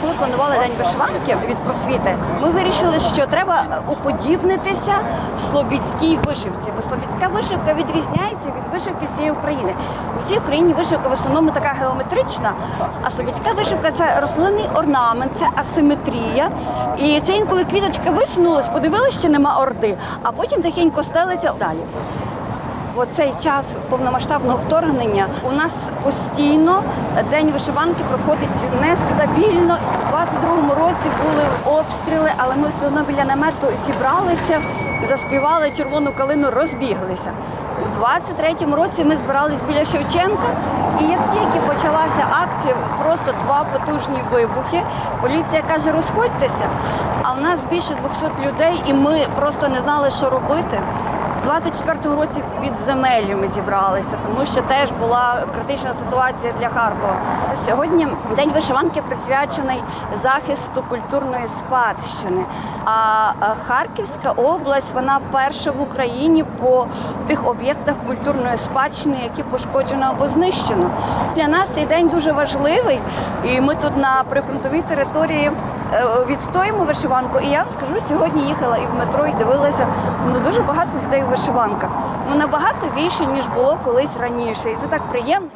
Коли планували день вишиванки від просвіти, ми вирішили, що треба уподібнитися слобідській вишивці, бо слобідська вишивка відрізняється від вишивки всієї України. У всій Україні вишивка в основному така геометрична, а слобідська вишивка це рослинний орнамент, це асиметрія. І це інколи квіточка висунулась, подивилися, що нема орди, а потім тихенько стелиться далі. В цей час повномасштабного вторгнення у нас постійно день вишиванки проходить нестабільно. У 22-му році були обстріли, але ми все одно біля намету зібралися, заспівали червону калину, розбіглися. У 23-му році ми збирались біля Шевченка, і як тільки почалася акція, просто два потужні вибухи. Поліція каже, розходьтеся. А в нас більше 200 людей, і ми просто не знали, що робити. У 24-му році під земелью ми зібралися, тому що теж була критична ситуація для Харкова. Сьогодні день вишиванки присвячений захисту культурної спадщини. А Харківська область вона перша в Україні по тих об'єктах культурної спадщини, які пошкоджено або знищено. Для нас цей день дуже важливий, і ми тут на прифронтовій території е, відстоїмо вишиванку. І я вам скажу, сьогодні їхала і в метро, і дивилася ну дуже багато людей у вишиванках. Ну набагато більше ніж було колись раніше, і це так приємно.